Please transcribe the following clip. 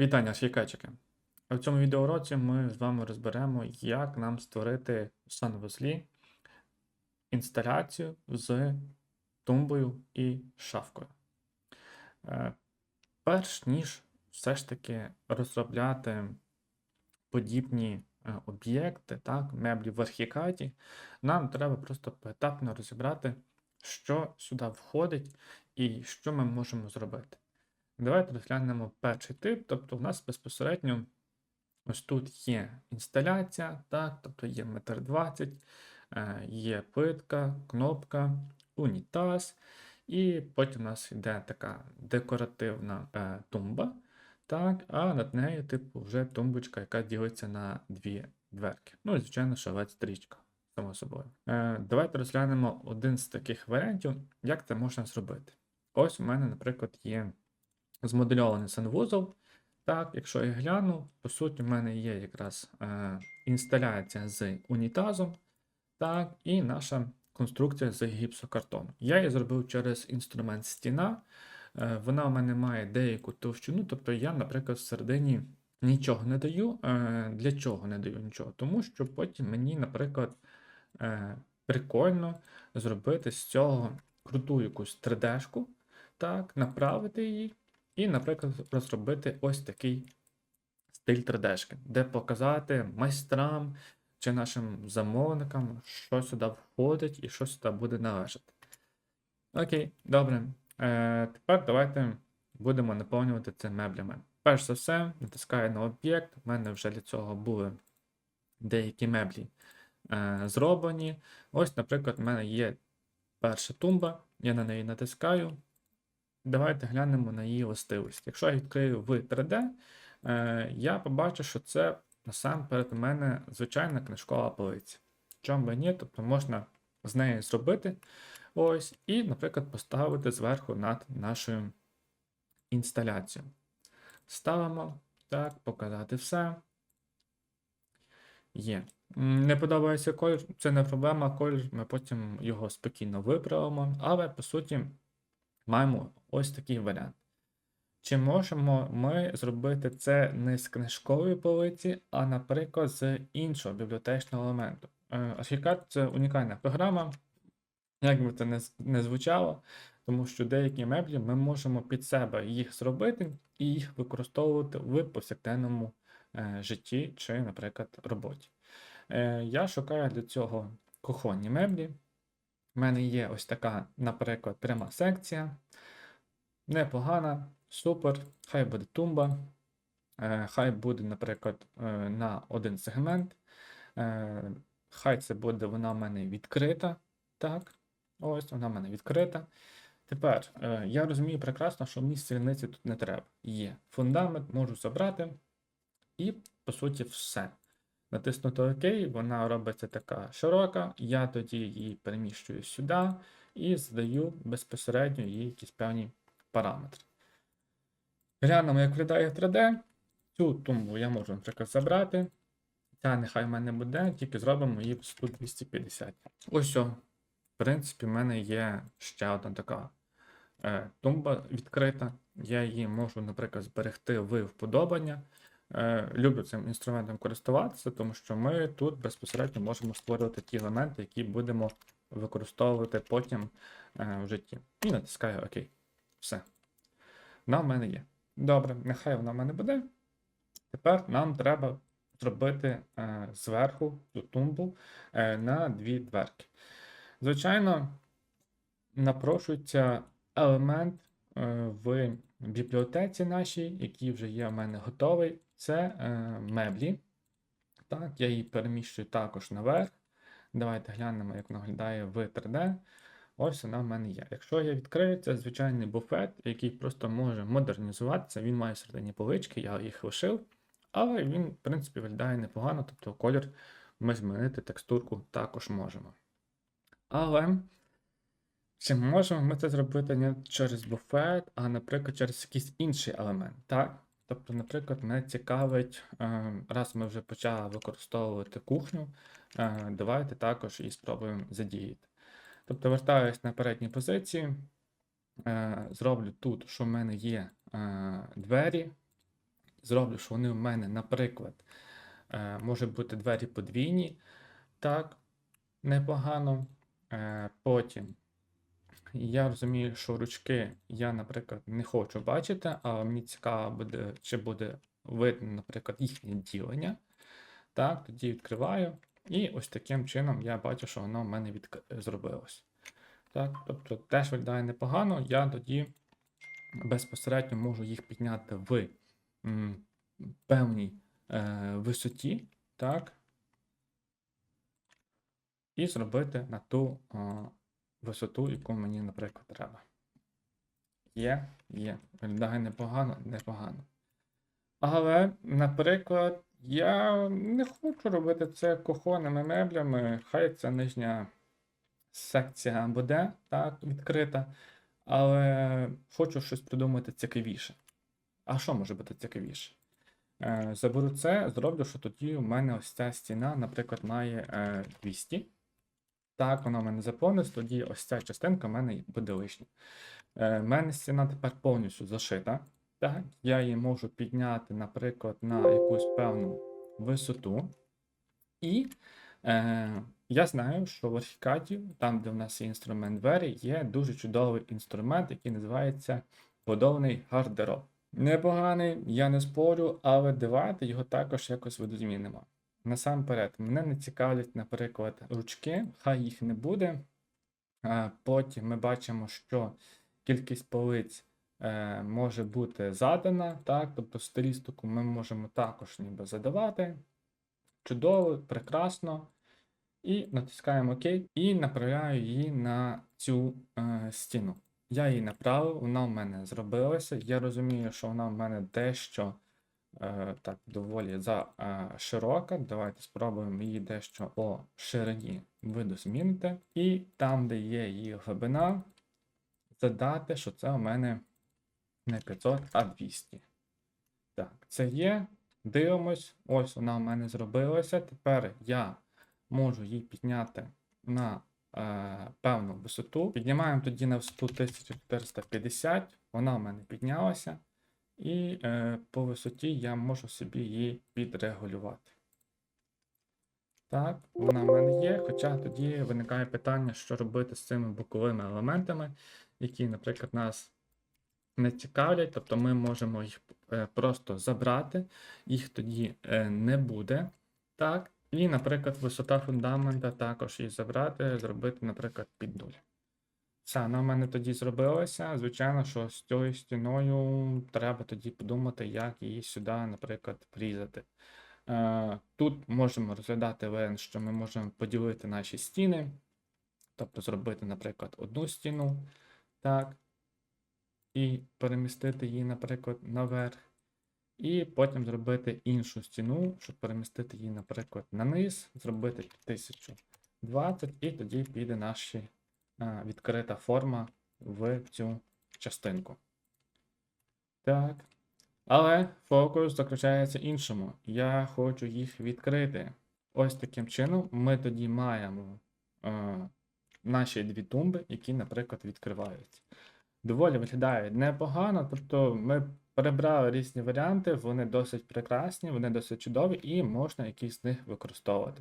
Вітання, шійкачики! В цьому відеоуроці ми з вами розберемо, як нам створити в санвузлі інсталяцію з тумбою і шафкою. Е, Перш ніж все ж таки розробляти подібні е, об'єкти, так, меблі в архікаді, нам треба просто поетапно розібрати, що сюди входить і що ми можемо зробити. Давайте розглянемо перший тип. Тобто, в нас безпосередньо ось тут є інсталяція, так, тобто є метр 20, е, є плитка, кнопка, унітаз, і потім у нас йде така декоративна е, тумба, так, а над нею, типу, вже тумбочка, яка ділиться на дві дверки. Ну і, звичайно, шавець стрічка, само собою. Е, Давайте розглянемо один з таких варіантів, як це можна зробити. Ось у мене, наприклад, є змодельований санвузол. Так, якщо я гляну, по суті, в мене є якраз е, інсталяція з унітазом, так, і наша конструкція з гіпсокартону. Я її зробив через інструмент стіна. Е, вона у мене має деяку товщину, тобто я, наприклад, всередині нічого не даю. Е, для чого не даю нічого? Тому що потім мені, наприклад, е, прикольно зробити з цього круту якусь 3D-шку, так, направити її. І, наприклад, розробити ось такий стиль 3D, де показати майстрам чи нашим замовникам, що сюди входить і що сюди буде належати. Окей, добре. Е, Тепер давайте будемо наповнювати це меблями. Перш за все, натискаю на об'єкт. У мене вже для цього були деякі меблі е, зроблені. Ось, наприклад, в мене є перша тумба, я на неї натискаю. Давайте глянемо на її властивості. Якщо я відкрию в 3D, е, я побачу, що це насамперед у мене звичайна книжкова полиця. Чому би ні, тобто можна з неї зробити ось, і, наприклад, поставити зверху над нашою інсталяцією. Ставимо, так, показати все. Є. Не подобається колір, це не проблема, колір, ми потім його спокійно виправимо, але по суті маємо ось такий варіант. Чи можемо ми зробити це не з книжкової полиці, а, наприклад, з іншого бібліотечного елементу? Е, Archicad – це унікальна програма, як би це не, не звучало, тому що деякі меблі ми можемо під себе їх зробити і їх використовувати в повсякденному е, житті чи, наприклад, роботі. Е, я шукаю для цього кухонні меблі. У мене є ось така, наприклад, пряма секція. Непогана, супер. Хай буде тумба. Е, Хай буде, наприклад, е, на один сегмент. Е, Хай це буде вона в мене відкрита. Так, ось вона в мене відкрита. Тепер я розумію прекрасно, що мені стільниці тут не треба. Є фундамент, можу забрати. І, по суті, все. Натиснути ОК, вона робиться така широка. Я тоді її переміщую сюди і задаю безпосередньо їй якісь певні параметри. Глянемо, як виглядає 3D. Цю тумбу я можу, наприклад, забрати. Ця нехай в мене буде, тільки зробимо її висоту 250. Ось все. В принципі, в мене є ще одна така е, тумба відкрита. Я її можу, наприклад, зберегти в вподобання. Е, люблю цим інструментом користуватися, тому що ми тут безпосередньо можемо створювати ті елементи, які будемо використовувати потім е, в житті. І натискаю ОК. Все. Вона в мене є. Добре, нехай вона в мене буде. Тепер нам треба зробити е, зверху цю тумбу на дві дверки. Звичайно, напрошується елемент в бібліотеці нашій, який вже є у мене готовий. Це е, меблі. Так, я її переміщую також наверх. Давайте глянемо, як вона виглядає в 3D. Ось вона в мене є. Якщо я відкрию, це звичайний буфет, який просто може модернізуватися. Він має середині полички, я їх лишив. Але він, в принципі, виглядає непогано, тобто колір ми змінити текстурку також можемо. Але чи можемо ми це зробити не через буфет, а, наприклад, через якийсь інший елемент, так? Тобто, наприклад, мене цікавить, е, раз ми вже почали використовувати кухню, е, давайте також і спробуємо задіяти. Тобто, вертаюсь на передні позиції, е, зроблю тут, що в мене є двері, зроблю, що вони в мене, наприклад, може бути двері подвійні, так, непогано. Потім я розумію, що ручки я, наприклад, не хочу бачити, а мені цікаво буде, чи буде видно, наприклад, їхнє ділення. Так, тоді відкриваю. І ось таким чином я бачу, що воно в мене відк... зробилось. Так, тобто теж виглядає непогано, я тоді безпосередньо можу їх підняти в м, певній е, висоті, так, і зробити на ту е, висоту, яку мені, наприклад, треба. Є, є. Виглядає непогано, непогано. Але, наприклад, я не хочу робити це кухонними меблями. Хай ця нижня секція буде так, відкрита. Але хочу щось придумати цікавіше. А що може бути цікавіше? Е, заберу це, зроблю, що тоді у мене ось ця стіна, наприклад, має е, 200. Так, вона в мене заповниться, тоді ось ця частинка в мене буде лишня. Е, в мене стіна тепер повністю зашита. Так, я її можу підняти, наприклад, на якусь певну висоту. І е, я знаю, що в Архікаді, там, де в нас є інструмент двері, є дуже чудовий інструмент, який називається будовний гардероб. Непоганий, я не спорю, але давайте його також якось видозмінимо. Насамперед, мене не цікавлять, наприклад, ручки, хай їх не буде. Потім ми бачимо, що кількість полиць е, може бути задана, так, тобто стилістику ми можемо також ніби задавати. Чудово, прекрасно. І натискаємо ОК і направляю її на цю е, стіну. Я її направив, вона в мене зробилася. Я розумію, що вона в мене дещо так доволі за е, широка. Давайте спробуємо її дещо по ширині виду змінити. І там, де є її глибина, задати, що це у мене не 500, а 200. Так, це є. Дивимось, ось вона в мене зробилася. Тепер я можу її підняти на е, певну висоту. Піднімаємо тоді на висоту 1450, вона в мене піднялася. І е, по висоті я можу собі її підрегулювати. Так, вона в мене є, хоча тоді виникає питання, що робити з цими боковими елементами, які, наприклад, нас не цікавлять, тобто ми можемо їх е, просто забрати, їх тоді е, не буде. Так, і, наприклад, висота фундамента також її забрати, зробити, наприклад, під нуль. Все, вона в мене тоді зробилася. Звичайно, що з цією стіною треба тоді подумати, як її сюди, наприклад, врізати. Е, Тут можемо розглядати варіант, що ми можемо поділити наші стіни, тобто зробити, наприклад, одну стіну, так, і перемістити її, наприклад, наверх. І потім зробити іншу стіну, щоб перемістити її, наприклад, на низ, зробити 1020, і тоді піде наша а, відкрита форма в цю частинку. Так. Але фокус заключається іншому. Я хочу їх відкрити. Ось таким чином ми тоді маємо е, наші дві тумби, які, наприклад, відкриваються. Доволі виглядає непогано, тобто ми перебрали різні варіанти, вони досить прекрасні, вони досить чудові, і можна якісь з них використовувати.